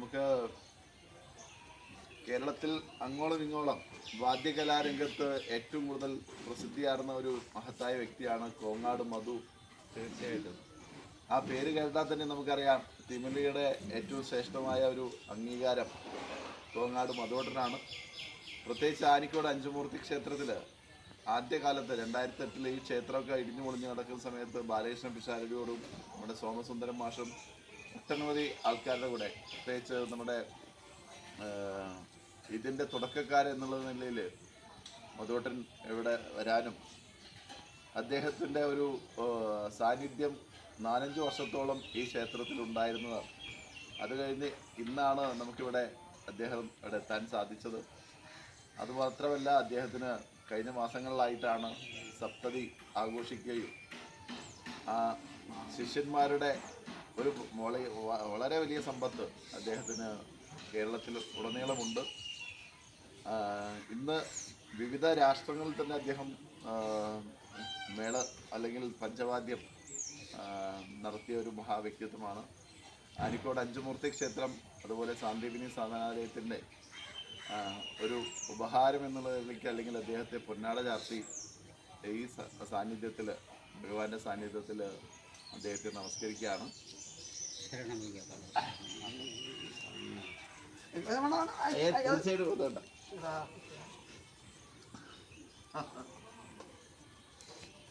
നമുക്ക് കേരളത്തിൽ അങ്ങോളം ഇങ്ങോളം വാദ്യകലാരംഗത്ത് ഏറ്റവും കൂടുതൽ പ്രസിദ്ധിയാർന്ന ഒരു മഹത്തായ വ്യക്തിയാണ് കോങ്ങാട് മധു. തീർച്ചയായിട്ടും. ആ പേര് കേട്ടാൽ തന്നെ നമുക്കറിയാം തിമിലിയുടെ ഏറ്റവും ശ്രേഷ്ഠമായ ഒരു അംഗീകാരം കോങ്ങാട് മധുവട്ടനാണ്. പ്രത്യേകിച്ച് ആനിക്കോട് അഞ്ചുമൂർത്തി ക്ഷേത്രത്തിൽ ആദ്യകാലത്ത് രണ്ടായിരത്തി എട്ടിൽ ഈ ക്ഷേത്രമൊക്കെ ഇടിഞ്ഞു പൊളിഞ്ഞ് നടക്കുന്ന സമയത്ത് ബാലകൃഷ്ണൻ പിഷാരടിയോടും നമ്മുടെ സോമസുന്ദരം മാഷും ഒട്ടനവധി ആൾക്കാരുടെ കൂടെ പ്രത്യേകിച്ച് നമ്മുടെ ഇതിന്റെ തുടക്കക്കാരെന്നുള്ള നിലയിൽ മധുവട്ടൻ ഇവിടെ വരാനും അദ്ദേഹത്തിന്റെ ഒരു സാന്നിധ്യം നാലഞ്ച് വർഷത്തോളം ഈ ക്ഷേത്രത്തിൽ ഉണ്ടായിരുന്നതാണ്. അത് കഴിഞ്ഞ് ഇന്നാണ് നമുക്കിവിടെ അദ്ദേഹം ഇവിടെ എത്താൻ സാധിച്ചത്. അതുമാത്രമല്ല അദ്ദേഹത്തിന് കഴിഞ്ഞ മാസങ്ങളിലായിട്ടാണ് സപ്തതി ആഘോഷിക്കുകയും ആ ശിഷ്യന്മാരുടെ ഒരു വള- വളരെ വലിയ സമ്പത്ത് അദ്ദേഹത്തിന് കേരളത്തിൽ ഉടനീളമുണ്ട്. ഇന്ന് വിവിധ രാഷ്ട്രങ്ങളിൽ തന്നെ അദ്ദേഹം മേള അല്ലെങ്കിൽ പഞ്ചവാദ്യം നടത്തിയ ഒരു മഹാവ്യക്തിത്വമാണ്. ആനിക്കോട് അഞ്ചുമൂർത്തി ക്ഷേത്രം അതുപോലെ സാന്ദീപിനി സാധനാലയത്തിന്റെ ഒരു ഉപഹാരം എന്നുള്ളതിലേക്ക് അല്ലെങ്കിൽ അദ്ദേഹത്തെ പൊന്നാട ചാർത്തി ഈ സാന്നിധ്യത്തിൽ ഭഗവാന്റെ സാന്നിധ്യത്തിൽ അദ്ദേഹത്തെ നമസ്കരിക്കുകയാണ്. തീർച്ചയായിട്ടും